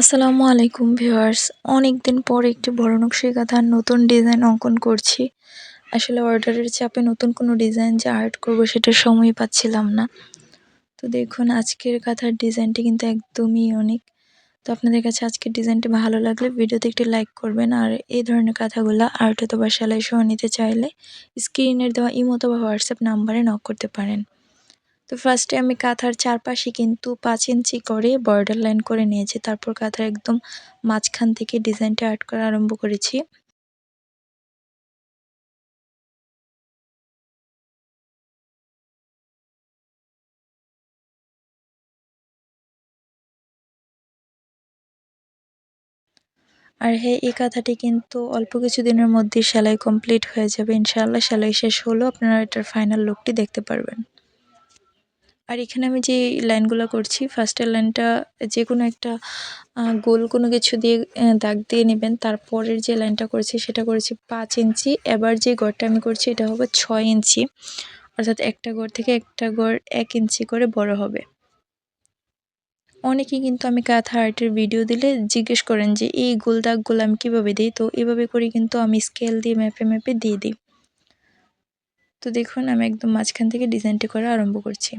আসসালামু আলাইকুম ভিউয়ার্স। অনেক দিন পর একটি বড় নকশি কাঁথার নতুন ডিজাইন অঙ্কন করছি। আসলে অর্ডারের চাপে নতুন কোনো ডিজাইন যে আর্ট করব সেটা সময় পাচ্ছিলাম না। তো দেখুন, আজকের কাঁথার ডিজাইনটি কিন্তু একদমই অনেক তো আপনাদের কাছে আজকের ডিজাইনটি ভালো লাগলে ভিডিওতে একটি লাইক করবেন আর এই ধরনের কাঁথাগুলো আর্ট অথবা সেলাই সহ নিতে চাইলে স্ক্রিনের দেওয়া ইমো অথবা হোয়াটসঅ্যাপ নাম্বারে নক করতে পারেন। তো ফার্স্টে আমি কাঁথার চারপাশে কিন্তু পাঁচ ইঞ্চি করে বর্ডার লাইন করে নিয়েছি। তারপর কাঁথার একদম মাঝখান থেকে ডিজাইনটা আর্ট করা আরম্ভ করেছি। আর হ্যাঁ এই কাঁথাটি কিন্তু অল্প কিছু দিনের মধ্যে সেলাই কমপ্লিট হয়ে যাবে। ইনশাআল্লাহ সেলাই শেষ হলেও আপনারা এটার ফাইনাল লুকটি দেখতে পারবেন। আর এখানে আমি যে লাইনগুলো করছি ফার্স্টের লাইনটা যে কোনো একটা গোল কোনো কিছু দিয়ে দাগ দিয়ে নেবেন। তারপরের যে লাইনটা করেছি সেটা করেছি পাঁচ ইঞ্চি। এবার যে গড়টা আমি করছি এটা হবে ছয় ইঞ্চি। অর্থাৎ একটা গড় থেকে একটা গড় এক ইঞ্চি করে বড় হবে। অনেকেই কিন্তু আমি কাঁথা আর্টের ভিডিও দিলে জিজ্ঞেস করেন যে, এই গোল দাগগুলো আমি কীভাবে দিই? তো এভাবে করে কিন্তু আমি স্কেল দিয়ে ম্যাপে ম্যাপে দিয়ে দিই। তো দেখুন, আমি একদম মাঝখান থেকে ডিজাইনটি করা আরম্ভ করছি।